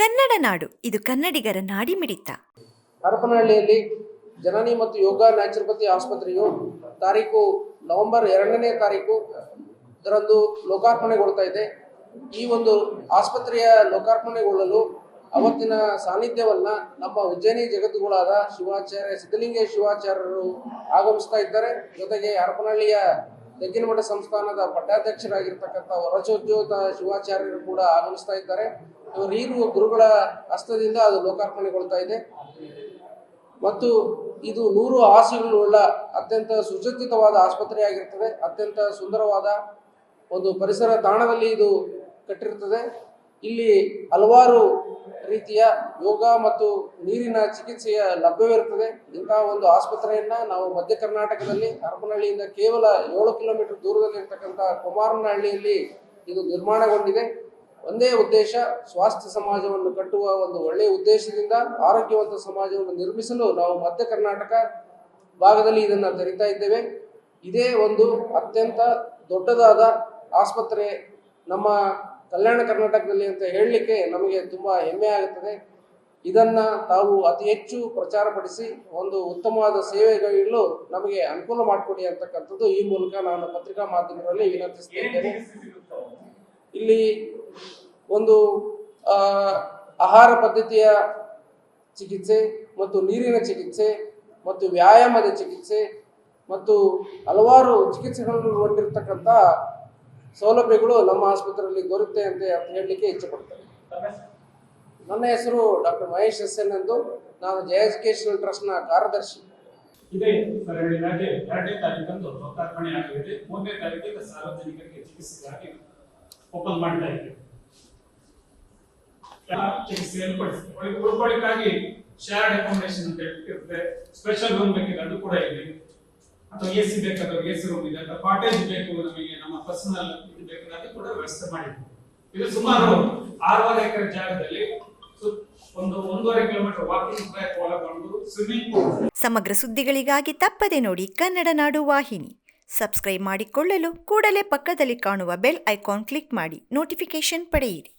ಕನ್ನಡ ನಾಡು, ಇದು ಕನ್ನಡಿಗರ ನಾಡಿಮಿಡಿತ. ಹರಪನಹಳ್ಳಿಯಲ್ಲಿ ಜನನಿ ಮತ್ತು ಯೋಗ ನ್ಯಾಚುರೋಪತಿ ಆಸ್ಪತ್ರೆಯು ತಾರೀಕು ನವೆಂಬರ್ ಎರಡನೇ ತಾರೀಕು ಇದರಂದು ಲೋಕಾರ್ಪಣೆಗೊಳ್ತಾ ಇದೆ. ಈ ಒಂದು ಆಸ್ಪತ್ರೆಯ ಲೋಕಾರ್ಪಣೆಗೊಳ್ಳಲು ಅವತ್ತಿನ ಸಾನ್ನಿಧ್ಯವನ್ನ ನಮ್ಮ ಉಜ್ಜಯಿನಿ ಜಗತ್ತುಗಳಾದ ಶಿವಾಚಾರ್ಯ ಸಿದ್ಧಲಿಂಗೇಶ ಶಿವಾಚಾರ್ಯರು ಆಗಮಿಸ್ತಾ ಇದ್ದಾರೆ. ಜೊತೆಗೆ ಹರಪನಹಳ್ಳಿಯ ತೆಗ್ಗಿನಮಠ ಸಂಸ್ಥಾನದ ಪಟ್ಟಾಧ್ಯಕ್ಷರಾಗಿರ್ತಕ್ಕಂಥ ವರಚೋದ್ಯೋತ ಶಿವಾಚಾರ್ಯರು ಕೂಡ ಆಗಮಿಸ್ತಾ ಇದ್ದಾರೆ. ಹಿರಿಯ ಗುರುಗಳ ಹಸ್ತದಿಂದ ಅದು ಲೋಕಾರ್ಪಣೆಗೊಳ್ತಾ ಇದೆ. ಮತ್ತು ಇದು ನೂರು ಹಾಸಿಗಳುಳ್ಳ ಅತ್ಯಂತ ಸುಸಜ್ಜಿತವಾದ ಆಸ್ಪತ್ರೆಯಾಗಿರ್ತದೆ. ಅತ್ಯಂತ ಸುಂದರವಾದ ಒಂದು ಪರಿಸರ ತಾಣದಲ್ಲಿ ಇದು ಕಟ್ಟಿರ್ತದೆ ಇಲ್ಲಿ ಹಲವಾರು ರೀತಿಯ ಯೋಗ ಮತ್ತು ನೀರಿನ ಚಿಕಿತ್ಸೆಯ ಲಭ್ಯವಿರುತ್ತದೆ. ಇಂತಹ ಒಂದು ಆಸ್ಪತ್ರೆಯನ್ನ ನಾವು ಮಧ್ಯ ಕರ್ನಾಟಕದಲ್ಲಿ ಹರಪನಹಳ್ಳಿಯಿಂದ ಕೇವಲ ಏಳು ಕಿಲೋಮೀಟರ್ ದೂರದಲ್ಲಿರ್ತಕ್ಕಂಥ ಕುಮಾರನಹಳ್ಳಿಯಲ್ಲಿ ಇದು ನಿರ್ಮಾಣಗೊಂಡಿದೆ. ಒಂದೇ ಉದ್ದೇಶ ಸ್ವಾಸ್ಥ್ಯ ಸಮಾಜವನ್ನು ಕಟ್ಟುವ ಒಂದು ಒಳ್ಳೆಯ ಉದ್ದೇಶದಿಂದ ಆರೋಗ್ಯವಂತ ಸಮಾಜವನ್ನು ನಿರ್ಮಿಸಲು ನಾವು ಮಧ್ಯ ಕರ್ನಾಟಕ ಭಾಗದಲ್ಲಿ ಇದನ್ನು ತೆರಿತಾ ಇದ್ದೇವೆ. ಇದೇ ಒಂದು ಅತ್ಯಂತ ದೊಡ್ಡದಾದ ಆಸ್ಪತ್ರೆ ನಮ್ಮ ಕಲ್ಯಾಣ ಕರ್ನಾಟಕದಲ್ಲಿ ಅಂತ ಹೇಳಲಿಕ್ಕೆ ನಮಗೆ ತುಂಬ ಹೆಮ್ಮೆ ಆಗುತ್ತದೆ. ಇದನ್ನು ತಾವು ಅತಿ ಹೆಚ್ಚು ಪ್ರಚಾರಪಡಿಸಿ ಒಂದು ಉತ್ತಮವಾದ ಸೇವೆಗಳು ನಮಗೆ ಅನುಕೂಲ ಮಾಡಿಕೊಡಿ ಅಂತಕ್ಕಂಥದ್ದು ಈ ಮೂಲಕ ನಾನು ಪತ್ರಿಕಾ ಮಾಧ್ಯಮಗಳಲ್ಲಿ ವಿನಂತಿಸ್ತಾ ಇದ್ದೇನೆ. ಇಲ್ಲಿ ಒಂದು ಆಹಾರ ಪದ್ಧತಿಯ ಚಿಕಿತ್ಸೆ ಮತ್ತು ನೀರಿನ ಚಿಕಿತ್ಸೆ ಮತ್ತು ವ್ಯಾಯಾಮದ ಚಿಕಿತ್ಸೆ ಮತ್ತು ಹಲವಾರು ಚಿಕಿತ್ಸೆಗಳನ್ನು ಹೊಂದಿರತಕ್ಕಂಥ ಸೌಲಭ್ಯಗಳು ನಮ್ಮ ಆಸ್ಪತ್ರೆಯಲ್ಲಿ ದೊರೆಯುತ್ತೆ ಅಂತ ಹೇಳಲಿಕ್ಕೆ ಇಚ್ಛೆಪಡ್ತೇನೆ. ನನ್ನ ಹೆಸರು ಡಾಕ್ಟರ್ ಮಹೇಶ್ ಎಸ್ ಎನ್ ಎಂದು ನಾನು ಜಯ ಎಜುಕೇಶನಲ್ ಟ್ರಸ್ಟ್ನ ಕಾರ್ಯದರ್ಶಿ. ಲೋಕಾರ್ಪಣೆ ಆಗಲಿದೆ. ಮೂರನೇ ತಾರೀಕಿಗೆ ಸಾರ್ವಜನಿಕರಿಗೆ ಓಪನ್ ಮಾಡ್ತಾ ಪಡಿಸ್ತೇವೆ ಒಳಗೆ ಉಳ್ಕೊಳ್ಳಿಕ್ಕಾಗಿ ಶೇರ್ಡ್ ಅಕಾಮಿಡೇಷನ್ ಅಂತ ಇರುತ್ತೆ. ಸ್ಪೆಷಲ್ ರೂಮ್ ಬೇಕಿದೆ ಅದು ಕೂಡ ಇದೆ. ಅಥವಾ ಎ ಸಿ ಬೇಕಾದ್ರೆ ಎ ಸಿ ರೂಮ್ ಇದೆ, ಅಥವಾ ಕಾಟೇಜ್ ಬೇಕು ನಮಗೆ, ನಮ್ಮ ಪರ್ಸನಲ್ ಇದು ಬೇಕು ಕೂಡ ವ್ಯವಸ್ಥೆ ಮಾಡಿದ್ವಿ ಇದು ಸುಮಾರು ಆರೂವರೆ ಎಕರೆ ಜಾಗದಲ್ಲಿ ಒಂದು ಒಂದೂವರೆ ಕಿಲೋಮೀಟರ್ ವಾಕಿಂಗ್ ಟ್ರ್ಯಾಕ್ ಒಳಗೊಂಡು ಸ್ವಿಮ್ಮಿಂಗ್ ಪೂಲ್ ಸಮಗ್ರ ಸುದ್ದಿಗಳಿಗಾಗಿ ತಪ್ಪದೆ ನೋಡಿ ಕನ್ನಡ ನಾಡು ವಾಹಿನಿ. ಸಬ್ಸ್ಕ್ರೈಬ್ ಮಾಡಿಕೊಳ್ಳಲು ಕೂಡಲೇ ಪಕ್ಕದಲ್ಲಿ ಕಾಣುವ ಬೆಲ್ ಐಕಾನ್ ಕ್ಲಿಕ್ ಮಾಡಿ ನೋಟಿಫಿಕೇಶನ್ ಪಡೆಯಿರಿ.